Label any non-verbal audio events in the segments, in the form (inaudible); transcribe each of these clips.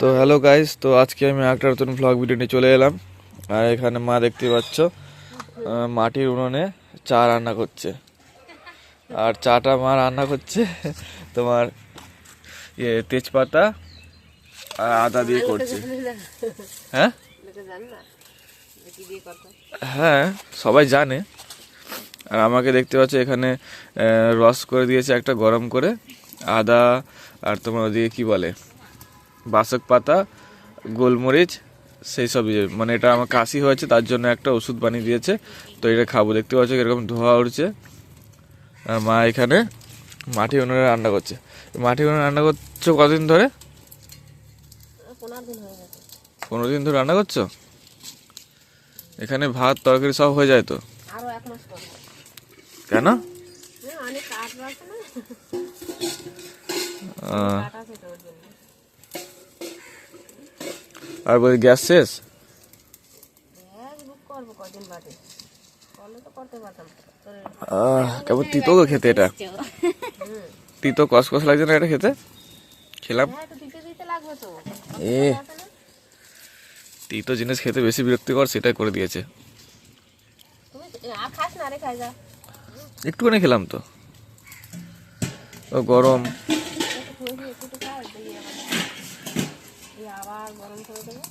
তো hello guys তো আজকে আমি একটা নতুন ভ্লগ ভিডিও নিয়ে চলে এলাম। আর এখানে মা দেখতে পাচ্ছ মাটির উনুনে চা রান্না করছে। আর চাটা মা রান্না করছে, তোমার ইয়ে তেজপাতা আর আদা দিয়ে করছে। হ্যাঁ? হ্যাঁ সবাই জানে। আর আমাকে দেখতে পাচ্ছ, এখানে রস করে দিয়েছে একটা গরম করে। আদা আর তোমার ওদিকে কি বলে? বাসক পাতা গোলমরিচ সেই সব ইয়ে মানে এটা আমার কাশি হয়েছে তার জন্য একটা ওষুধ বানিয়ে দিয়েছে। তো এটা খাব দেখতে পাচ্ছ এরকম ধোয়া উঠছে আর মা এখানে মাটি উনুনে রান্না করছে। মাটি উনুনে রান্না করছ কতদিন ধরে? পনেরো দিন ধরে রান্না করছ? এখানে ভাত তরকারি সব হয়ে যায় তো? কেন হ্যাঁ, অনেক কাঠ আছে না আহ, কাঠ আছে তো ওর জন্য আর বলি গ্যাস শেষ? আহ, কেমন তিতো তো খেতে এটা? তিতো কস কস লাগছে না এটা খেতে? খেলাম। হ্যাঁ এ তিতো জিনিস খেতে বেশি বিরক্তিকর সেটাই করে দিয়েছে। একটুখানি খেলাম তো। ও গরম একটু খুঁজে দিয়ে একটু একটু খাস দিয়ে আবার দিয়ে আবার গরম করে দেবো।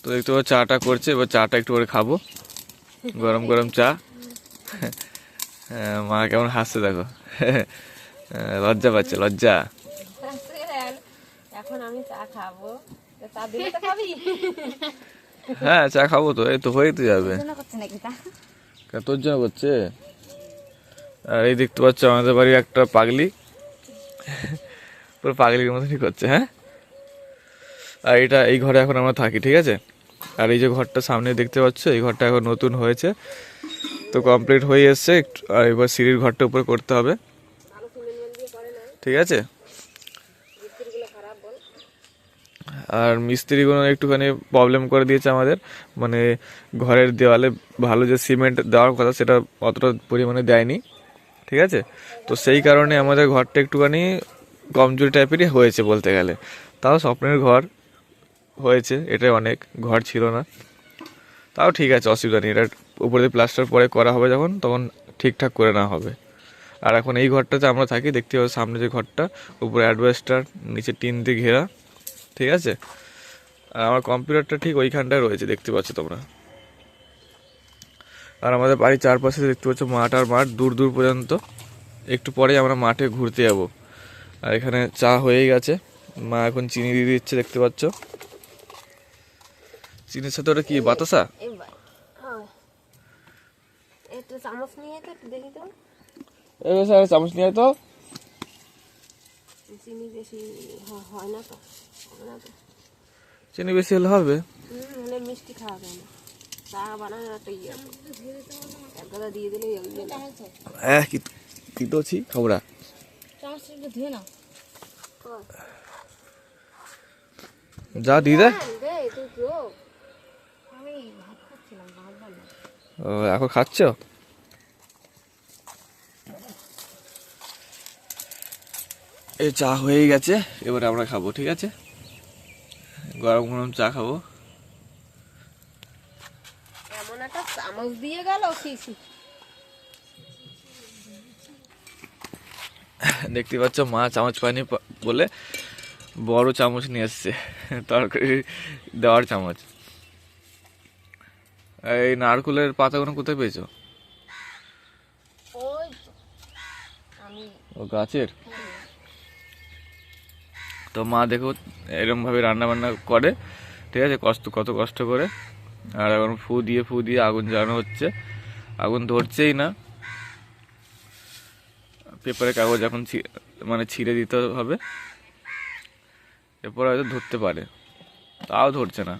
তো দেখতে পাবো চাটা করছে এবার চাটা একটু করে খাব। গরম গরম চা। হ্যাঁ, মা কেমন হাসছে দেখো। হ্যাঁ, লজ্জা পাচ্ছে লজ্জা। এখন আমি চা খাব। হ্যাঁ চা খাব তো এই তো হয়েই তো যাবে। তোর জন্য করছে? আর এই দেখতে পাচ্ছ আমাদের বাড়ির একটা পাগলি। পুরো পাগলির মতনই করছে হ্যাঁ? আর এটা এই ঘরে এখন আমরা থাকি, ঠিক আছে? আর এই যে ঘরটা সামনে দেখতে পাচ্ছ, এই ঘরটা এখন নতুন হয়েছে। তো কমপ্লিট হয়ে এসছে আর এবার সিঁড়ির ঘরটা উপরে করতে হবে। ঠিক আছে? আর মিস্ত্রিগুলো একটুখানি প্রবলেম করে দিয়েছে আমাদের। মানে ঘরের দেওয়ালে ভালো যে সিমেন্ট দেওয়ার কথা, সেটা অতটা পরিমাণে দেয়নি। ঠিক আছে? তো সেই কারণে আমাদের ঘরটা একটুখানি কমজোরি টাইপেরই হয়েছে বলতে গেলে। তাও স্বপ্নের ঘর হয়েছে, এটাই অনেক, ঘর ছিল না। তাও ঠিক আছে, অসুবিধা নেই, এটা উপরে দিয়ে প্লাস্টার পরে করা হবে যখন, তখন ঠিকঠাক করে না হবে। আর এখন এই ঘরটাতে আমরা থাকি, দেখতে পাবো সামনে যে ঘরটা, উপরে অ্যাডভেস্টার নিচে টিন দিয়ে ঘেরা, ঠিক আছে? আর আমার কম্পিউটারটা ঠিক ওইখানটায় রয়েছে, দেখতে পাচ্ছ তোমরা। আর আমাদের বাড়ির চারপাশে দেখতে পাচ্ছ মাঠ আর মাঠ, দূর দূর পর্যন্ত। একটু পরেই আমরা মাঠে ঘুরতে যাব। আর এখানে চা হয়েই গেছে। মা এখন চিনি দিয়ে দিচ্ছে দেখতে পাচ্ছ? চিনির সাথে ওটা কি বাতাসা? হ্যাঁ চামচ নিয়ে তো চিনি বেশি হয় না না হলে হবে। মিষ্টি খাওয়া যায় না। ইয়ে হ্যাঁ কি কি তো ধুয়ে যা দিয়ে দে। ও এখন খাচ্ছ? এই চা হয়ে গেছে এবারে আমরা খাব ঠিক আছে? গরম গরম চা খাব। এমন একটা চামচ দিয়ে গেল শিশি দেখতে পাচ্ছ মা চামচ পানি পা- বলে বড় চামচ নিয়ে এসছে তরকারি দেওয়ার চামচ। এই নারকুলের পাতাগুলো কোথায় পেয়েছ? ও গাছের? তো মা দেখো এরকম ভাবে রান্না বান্না করে ঠিক আছে? কষ্ট কত কষ্ট করে। আর এখন ফু দিয়ে ফু দিয়ে আগুন জ্বালানো হচ্ছে। আগুন ধরছেই না। পেপারের কাগজ এখন মানে ছিঁড়ে দিতে হবে। এরপর হয়তো ধরতে পারে। তাও ধরছে না।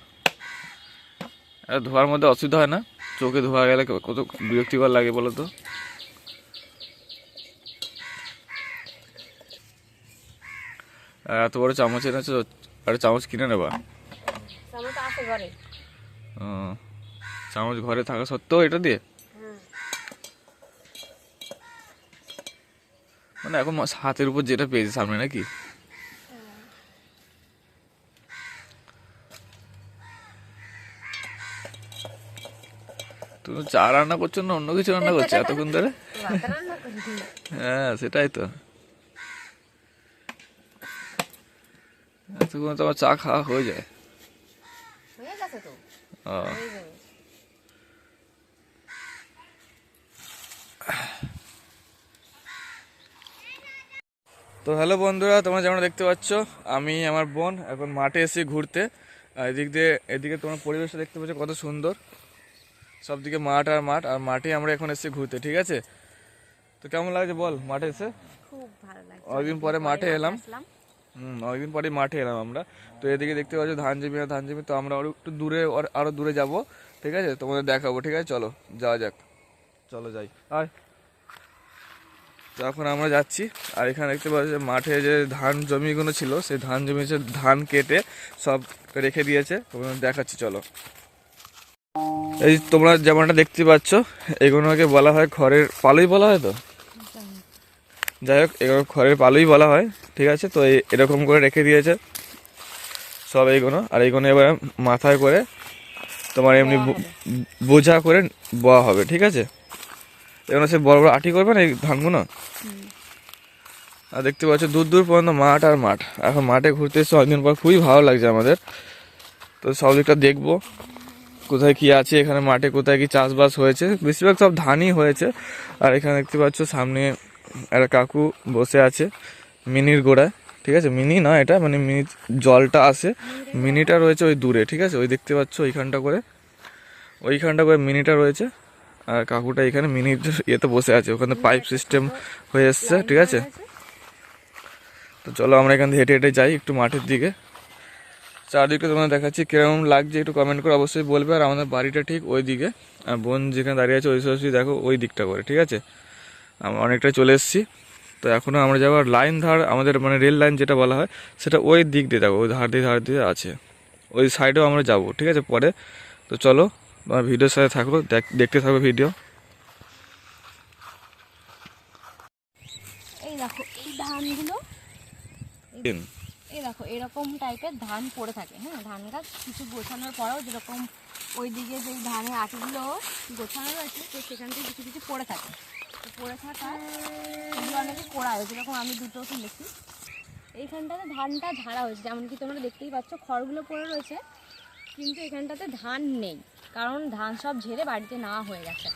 ধোয়ার মধ্যে অসুবিধা হয় না। চোখে ধোয়া গেলে কত বিরক্তিকর লাগে বলো তো। আর এত বড় চামচ এনেছো আর চামচ কিনে নেবা। চামচ ঘরে থাকা সত্ত্বেও এটা দিয়ে? মানে এখন হাতের উপর যেটা পেয়েছে সামনে নাকি? তুমি চা রান্না করছ না অন্য কিছু রান্না করছ এতক্ষণ ধরে? হ্যাঁ সেটাই তো। এতক্ষণ তোমার চা খাওয়া হয়ে যায়। ও। তো হ্যালো বন্ধুরা তোমরা যেমন দেখতে পাচ্ছ আমি আমার বোন এখন মাঠে এসে ঘুরতে। এদিক দিয়ে এদিকে তোমার পরিবেশটা দেখতে পাচ্ছ কত সুন্দর। সব দিকে মাঠ আর মাঠ আর মাঠে আমরা এখন এসে ঘুরতে ঠিক আছে? তো কেমন লাগছে বল মাঠে এসে? খুব ভালো লাগছে অনেকদিন পরে মাঠে এলাম। হুম অনেকদিন পরে মাঠে এলাম আমরা। তো এদিকে দেখতে পাচ্ছ ধান জমি আর ধান জমি তো আমরা আরও একটু দূরে আর- আরও দূরে যাব ঠিক আছে? তোমাদের দেখাবো ঠিক আছে? চলো যাওয়া যাক। চলো যাই। আর তো এখন আমরা যাচ্ছি আর এখানে দেখতে পাচ্ছি মাঠে যে ধান জমিগুলো ছিল সেই ধান জমি ধান কেটে সব রেখে দিয়েছে। দেখাচ্ছি চলো। এই তোমরা যেমনটা দেখতে পাচ্ছ এগুলোকে বলা হয় খড়ের পালুই বলা হয় তো? যাই হোক এগুলো খড়ের পালুই বলা হয় ঠিক আছে? তো এই এরকম করে রেখে দিয়েছে সব এইগুলো আর এইগুলো এবার মাথায় করে তোমার এমনি বোঝা করে বয়া হবে ঠিক আছে? এগুলো সে বড় বড় আটি করবে না, এই ধানগুলো আর দেখতে পাচ্ছ, দূর দূর পর্যন্ত মাঠ আর মাঠ। এখন মাঠে ঘুরতে এসে অনেকদিন পর খুবই ভালো লাগছে আমাদের। তো সব দিকটা দেখব, কোথায় কি আছে, এখানে মাঠে কোথায় কি চাষবাস হয়েছে। বেশিরভাগ সব ধানই হয়েছে। আর এখানে দেখতে পাচ্ছ, সামনে একটা কাকু বসে আছে, মিনির গোড়ায়। ঠিক আছে? মিনি না এটা মানে মিনি জলটা আসে। মিনিটা রয়েছে ওই দূরে, ঠিক আছে? ওই দেখতে পাচ্ছ ওইখানটা করে। ওইখানটা করে মিনিটা রয়েছে। আর কাকুটা এখানে মিনির ইয়েতে বসে আছে, ওখানে পাইপ সিস্টেম হয়ে এসছে, ঠিক আছে? তো চলো আমরা এখান থেকে হেঁটে হেঁটে যাই একটু মাঠের দিকে। চারদিকটা তোমাদের দেখাচ্ছি কীরকম লাগছে, একটু কমেন্ট করে অবশ্যই বলবে, আর আমাদের বাড়িটা ঠিক ওই দিকে আর বোন যেখানে দাঁড়িয়ে আছে, ওই সরাসরি দেখো, ওই দিকটা করে, ঠিক আছে? আমরা অনেকটা চলে এসেছি। তো এখনও আমরা যাব লাইন ধার, আমাদের মানে রেল লাইন যেটা বলা হয়, সেটা ওই দিক দিয়ে দেখো, ওই ধার দিয়ে ধার দিয়ে আছে। ওই সাইডেও আমরা যাব, ঠিক আছে, পরে। তো চলো তোমার ভিডিওর সাথে থাকো দেখ- দেখতে থাকো ভিডিও। এই দেখো এই ধানগুলো এই দেখো এরকম টাইপের ধান পড়ে থাকে হ্যাঁ? ধান গাছ কিছু গোছানোর পরেও যেরকম ওইদিকে যে ধানের আটিগুলো গোছানো রয়েছে তো সেখান থেকে কিছু কিছু পড়ে থাকে। তো পড়ে এগুলো অনেকে কোড়ায় যেরকম আমি দুটো তুলেছি এইখানটাতে ধানটা ঝাড়া হয়েছে যেমন কি তোমরা দেখতেই পাচ্ছ খড়গুলো পড়ে রয়েছে কিন্তু এখানটাতে ধান নেই। কারণ ধান সব ঝেড়ে বাড়িতে নেওয়া হয়ে গেছে।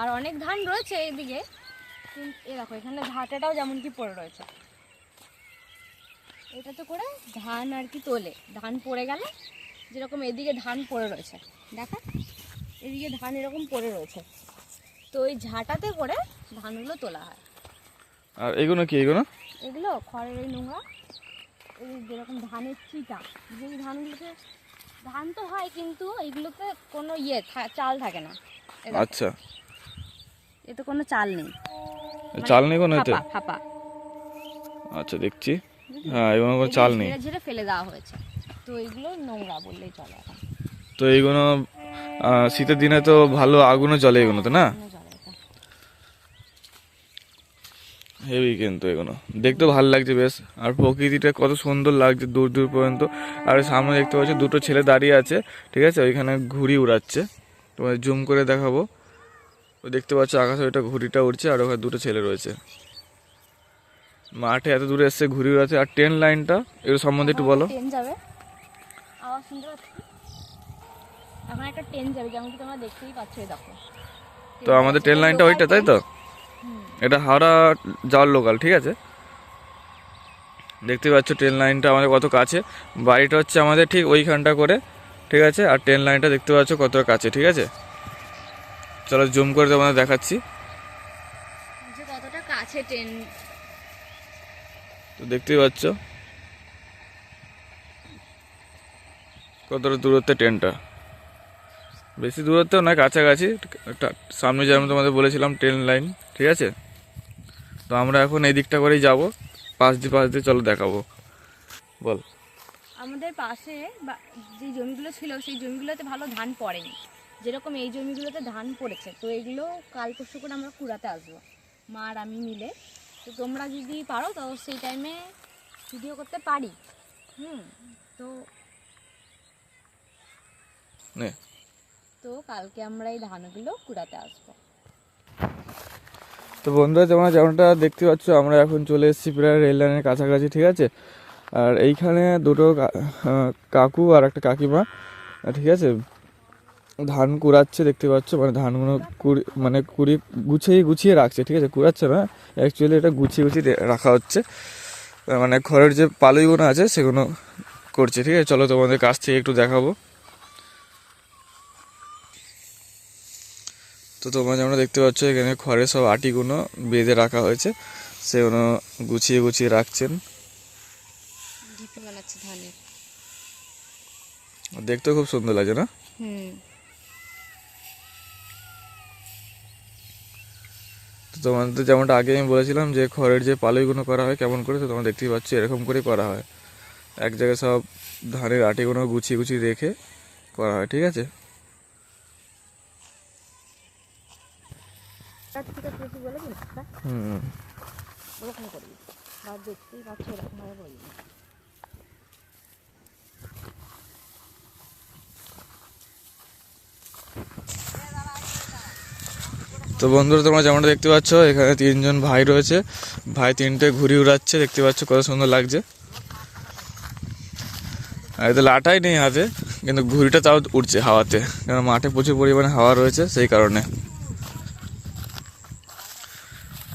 আর অনেক ধান রয়েছে এদিকে কিন্তু এ দেখো এখানে ঝাঁটাটাও যেমন কি পড়ে রয়েছে। এটাতে করে ধান আর কি তোলে। ধান পড়ে গেলে যেরকম এদিকে ধান পড়ে রয়েছে। দেখা এদিকে ধান এরকম পড়ে রয়েছে। তো ওই ঝাঁটাতে করে ধানগুলো তোলা হয়। আর এগুলো কি এগুলো? এগুলো খড়ের এই নোংরা এই যেরকম ধানের চিটা যেই ধানগুলোতে ধান তো হয় কিন্তু এইগুলোতে কোনো ইয়ে চাল থাকে না। আচ্ছা। এতে কোনো চাল নেই। মানে চাল নেই কোনো এতে? ফাঁপা আচ্ছা দেখছি। হ্যাঁ এগুলো কোনো চাল নেই। ঝেড়ে ফেলে দেওয়া হয়েছে। তো এগুলো নোংরা বললেই চলে এখন। তো এইগুলো শীতের দিনে তো ভালো আগুনও জ্বলে এগুলো তো না এখনও জ্বলে এটা। হেভি কিন্তু এগুলো। দেখতে ভালো লাগছে বেশ। আর প্রকৃতিটা কত সুন্দর লাগছে দূর দূর পর্যন্ত। আর সামনে দেখতে পাচ্ছ দুটো ছেলে দাঁড়িয়ে আছে ঠিক আছে? ওইখানে ঘুড়ি উড়াচ্ছে। তোমার জুম করে দেখাবো। ওই দেখতে পাচ্ছ আকাশে ওইটা ঘুড়িটা উড়ছে আর ওখানে দুটো ছেলে রয়েছে। মাঠে এত দূরে এসছে ঘুড়ি উড়াচ্ছে। আর ট্রেন লাইনটা এর সম্বন্ধে একটু বলো। ট্রেন যাবে। আওয়াজ শুনতে পাচ্ছি? এখন একটা ট্রেন যাবে যেমন কি তোমরা দেখতেই পাচ্ছ দেখো। তো আমাদের ট্রেন লাইনটা ওইটা তাই তো? এটা হাওড়া যাওয়ার লোকাল ঠিক আছে? দেখতে পাচ্ছ ট্রেন লাইনটা আমাদের কত কাছে। বাড়িটা হচ্ছে আমাদের ঠিক ওইখানটা করে ঠিক আছে? আর ট্রেন লাইনটা দেখতে পাচ্ছ কত কাছে ঠিক আছে? চলো জুম করে তোমাদের দেখাচ্ছি। কতটা কাছে ট্রেন তো দেখতেই পাচ্ছ কতটা দূরত্বে ট্রেনটা বেশি দূরত্বেও নয় কাছাকাছি। সামনে যেমন তোমাদের বলেছিলাম ট্রেন লাইন ঠিক আছে? তো আমরা এখন এই দিকটা করেই যাব। পাশ দিয়ে পাশ দিয়ে চলো দেখাবো। বল। আমাদের পাশে যে জমিগুলো ছিল সেই জমিগুলোতে ভালো ধান পড়েনি। যেরকম এই জমিগুলোতে ধান পড়েছে তো এগুলো কাল পরশু করে আমরা কুড়াতে আসব মা আর আমি মিলে। তো তোমরা যদি পারো তো সেই টাইমে ভিডিও করতে পারি। হুম তো তো কালকে আমরা এই ধানগুলো কুড়াতে আসব। তো বন্ধুরা, তোমরা যেমনটা দেখতে পাচ্ছ, আমরা এখন চলে এসেছি প্রায় রেল লাইনের কাছাকাছি, ঠিক আছে? আর এইখানে দুটো কাকু আর একটা কাকিমা, ঠিক আছে? ধান কুড়াচ্ছে, দেখতে পাচ্ছ? মানে ধানগুলো কুড়ি মানে কুড়ি, গুছিয়ে গুছিয়ে রাখছে, ঠিক আছে? কুড়াচ্ছে না অ্যাকচুয়ালি এটা গুছিয়ে গুছিয়ে রাখা হচ্ছে। মানে খড়ের যে পালইগুলো আছে, সেগুলো করছে, ঠিক আছে? চলো তোমাদের কাছ থেকে একটু দেখাবো। তো তোমরা যেমন দেখতে পাচ্ছ এখানে খড়ের সব আটিগুলো বেঁধে রাখা হয়েছে। সেগুলো গুছিয়ে গুছিয়ে রাখছেন। দেখতেও খুব সুন্দর লাগে না? হুম। তো তোমাদের যেমনটা আগে আমি বলেছিলাম যে খড়ের যে পালুইগুলো করা হয় কেমন করে তো তোমরা দেখতেই পাচ্ছ এরকম করে করা হয়। এক জায়গায় সব ধানের আটিগুলো গুছিয়ে গুছিয়ে রেখে করা হয় ঠিক আছে? ওরকম বা দেখতেই পাচ্ছ তো বন্ধুরা তোমরা যেমনটা দেখতে পাচ্ছ এখানে তিনজন ভাই রয়েছে। ভাই তিনটে ঘুড়ি উড়াচ্ছে দেখতে পাচ্ছ কত সুন্দর লাগছে। আর এতে লাটাই নেই হাতে কিন্তু ঘুড়িটা তাও উঠছে হাওয়াতে কারণ মাঠে প্রচুর পরিমাণে হাওয়া রয়েছে সেই কারণে।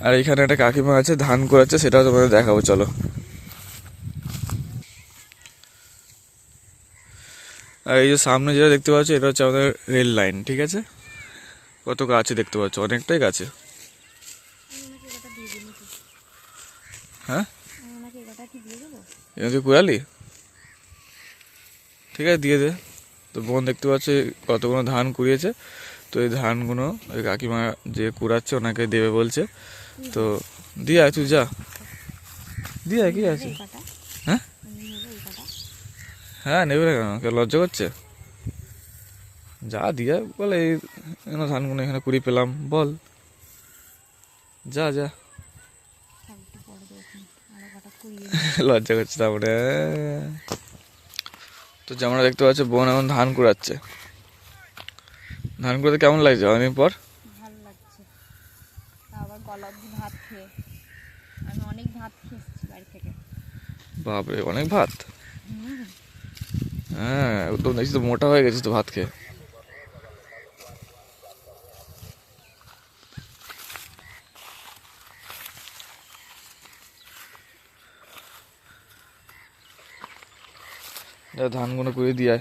আর এখানে একটা কাকিমা আছে, ধান করাচ্ছে সেটাও তোমাদের দেখাবো, চলো। আর এই যে সামনে যেটা দেখতে পাচ্ছ, এটা হচ্ছে আমাদের রেল লাইন, ঠিক আছে? কত গাছে দেখতে পাচ্ছ, অনেকটাই গাছে। হ্যাঁ? তুই কুড়ালি? ঠিক আছে, দিয়ে দে। তো বোন দেখতে পাচ্ছে কতগুলো ধান কুড়িয়েছে। তো এই ধানগুলো, ওই কাকিমা যে কুড়াচ্ছে, ওনাকে দেবে বলছে। তো দিয়ে আয় তুই যা। দিয়ে আয় কি আছে? হ্যাঁ? হ্যাঁ নেবে না কেন? কেউ লজ্জা করছে? যা দিয়ে বলে এই ধানগুলো এখানে কুড়ি পেলাম বল। যা যা। (laughs) লজ্জা করছে তারপরে। তো যেমন দেখতে পাচ্ছ বোন এখন ধান কুড়াচ্ছে। ধান কুড়াতে কেমন লাগছে? অনেকদিন পর ভালো লাগছে তা আবার গলা অব্দি ভাত খেয়ে আমি অনেক ভাত খেয়ে এসেছি বাড়ি থেকে বাপরে অনেক ভাত। হ্যাঁ একদম দেখছি তো, মোটা হয়ে গেছিস তো ভাত খেয়ে। ধানগুলো কুড়িয়ে দিয়ে।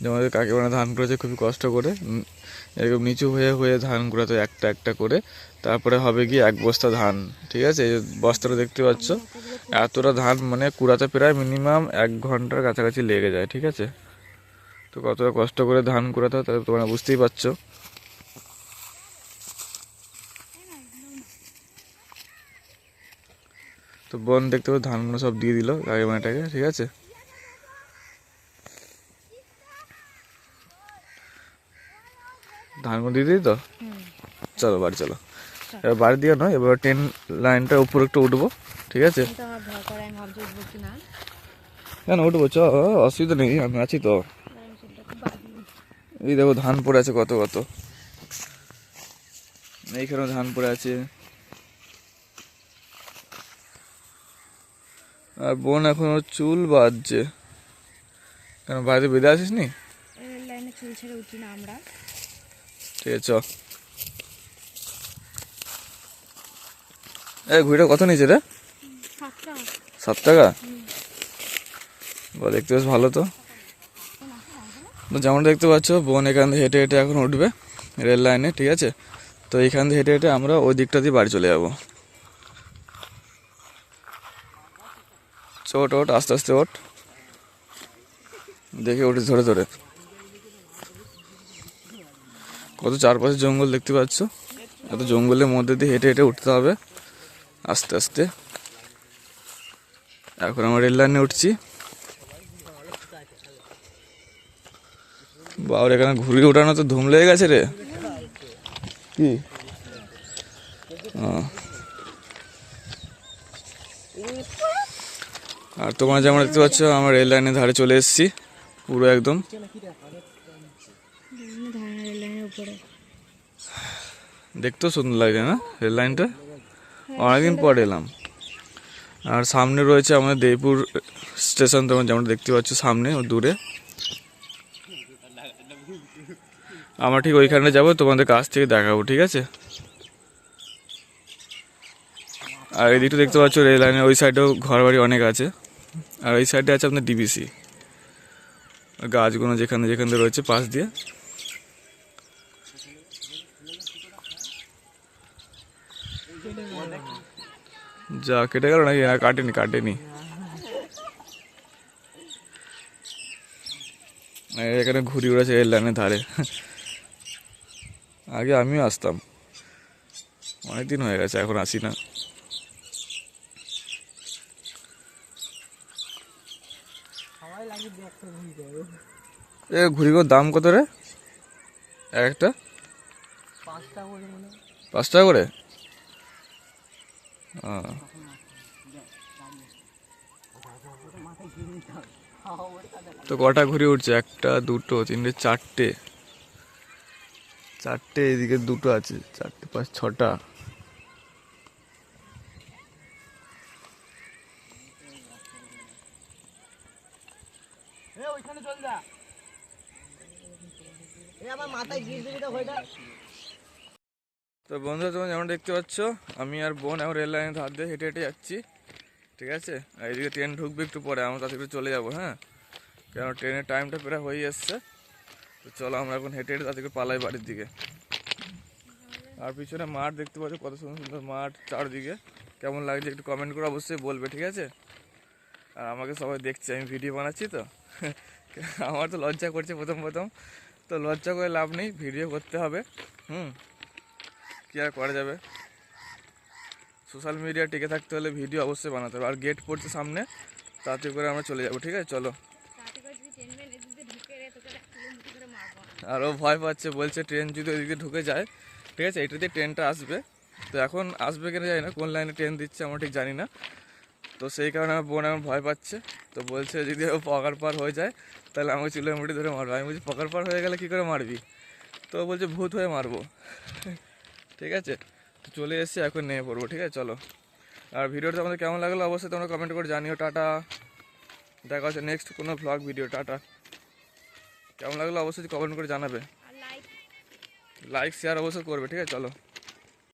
যেমন আমাদের কাকিমারা ধান করেছে খুবই কষ্ট করে। এরকম নিচু হয়ে হয়ে ধান কুড়াতে একটা একটা করে। তারপরে হবে কি এক বস্তা ধান, ঠিক আছে? এই বস্তাটা দেখতে পাচ্ছ, এতটা ধান মানে কুড়াতে প্রায় মিনিমাম এক ঘণ্টার কাছাকাছি লেগে যায়, ঠিক আছে? তো কতটা কষ্ট করে ধান কুড়াতে হয় তাহলে তোমরা বুঝতেই পারছ। তো বন দেখতে পাচ্ছ, ধানগুলো সব দিয়ে দিল কাকিমাটাকে ঠিক আছে? ধানগুলো দিয়ে দিই তো? চলো বাড়ি চলো। এবার বাড়ি দিয়ে নয় এবার ট্রেন লাইনটা উপরে একটু উঠবো ঠিক আছে? কেন উঠবো চ অসুবিধা নেই আমি আছি তো। এই দেখো ধান পড়ে আছে কত কত। এইখানেও ধান পড়ে আছে। আর বোন এখনও চুল বাঁধছে। কেন বাড়িতে বেঁধে আসিস নি লাইনে চুল ছেড়ে উঠি না আমরা। ঠিক আছে ঘুড়িটা কত নিচে রে? সাত টাকা? বা দেখতে বেশ ভালো তো। তো যেমন দেখতে পাচ্ছ বোন এখান থেকে হেঁটে হেঁটে এখন উঠবে রেল লাইনে ঠিক আছে? তো এখান থেকে হেঁটে হেঁটে আমরা ওই দিকটা দিয়ে বাড়ি চলে যাব। চোট ওট আস্তে আস্তে ওট। দেখে উঠে ধরে ধরে। কত চারপাশে জঙ্গল দেখতে পাচ্ছ? এত জঙ্গলের মধ্যে দিয়ে হেঁটে হেঁটে উঠতে হবে। আস্তে আস্তে। এখন আমরা রেল লাইনে উঠছি। বাবার এখানে ঘুরি ওঠানো তো ধুম লেগে গেছে রে। কি? আর তোমরা যেমন দেখতে পাচ্ছ আমরা রেল লাইনের ধারে চলে এসেছি। পুরো একদম। উপরে। দেখতেও সুন্দর লাগে না? রেল লাইনটা? অনেকদিন পর এলাম। আর সামনে রয়েছে আমাদের দেবপুর স্টেশন তোমরা যেমন দেখতে পাচ্ছ সামনে ও দূরে। আমরা ঠিক ওইখানে যাব তোমাদের কাছ থেকে দেখাবো ঠিক আছে? আর এদিকটা দেখতে পাচ্ছ রেল লাইনের ওই সাইডেও ঘর বাড়ি অনেক আছে। আর ওই সাইডে আছে আপনার ডিবিসি। গাছগুলো যেখানে যেখানে রয়েছে পাশ দিয়ে। যা কেটে গেল নাকি? না কাটেনি কাটেনি। এখানে ঘুরি উড়েছে রেল লাইনের ধারে। আগে আমিও আসতাম। অনেকদিন হয়ে গেছে এখন আসি না। এ ঘুড়িগুলোর দাম কত রে? এক একটা? পাঁচ টাকা করে ও। তো কটা ঘুরে উঠছে? একটা, দুটো, তিনটে, চারটে। চারটে, এদিকে দুটো আছে। চারটে পাঁচ, ছটা তো বন্ধুরা, তোমরা যেমন দেখতে পাচ্ছ, আমি আর বোন এখন রেল লাইনের ধার দিয়ে হেঁটে হেঁটে যাচ্ছি, ঠিক আছে? আর এদিকে ট্রেন ঢুকবে একটু পরে, আমরা করে চলে যাব হ্যাঁ? কেন ট্রেনের টাইমটা প্রায় হয়ে এসছে। তো চলো, আমরা এখন হেঁটে হেঁটে করে পালাই বাড়ির দিকে। আর পিছনে মাঠ দেখতে পাচ্ছ, কত সুন্দর সুন্দর মাঠ চারদিকে। কেমন লাগছে একটু কমেন্ট করে অবশ্যই বলবে, ঠিক আছে? আর আমাকে সবাই দেখছে, আমি ভিডিও বানাচ্ছি তো। (laughs) আমার তো লজ্জা করছে প্রথম প্রথম। তো লজ্জা করে লাভ নেই ভিডিও করতে হবে। হুম? কী আর করা যাবে? সোশ্যাল মিডিয়া টিকে থাকতে হলে ভিডিও অবশ্যই বানাতে হবে। আর গেট পড়ছে সামনে, তাতে করে আমরা চলে যাব, ঠিক আছে? চলো। আর ও ভয় পাচ্ছে, বলছে ট্রেন যদি ওইদিকে ঢুকে যায়, ঠিক আছে? এটা দিয়ে ট্রেনটা আসবে। তো এখন আসবে কিনা জানি না, কোন লাইনে ট্রেন দিচ্ছে আমরা ঠিক জানি না। তো সেই কারণে আমার বোন এখন ভয় পাচ্ছে। তো বলছে যদি ও পকার পার হয়ে যায়, তাহলে আমাকে চুলের মুঠি ধরে মারবে। আমি বলছি, পকার পার হয়ে গেলে কী করে মারবি? তো বলছে, ভূত হয়ে মারবো। ঠিক আছে? তো চলে এসেছি এখন নেমে পড়ব ঠিক আছে? চলো। আর ভিডিওটা তোমাদের কেমন লাগল অবশ্যই তোমরা কমেন্ট করে জানিও। টাটা। দেখা হচ্ছে নেক্সট কোনো ভ্লগ ভিডিও টাটা। কেমন লাগল অবশ্যই কমেন্ট করে জানাবে। লাইক শেয়ার অবশ্যই করবে ঠিক আছে? চলো।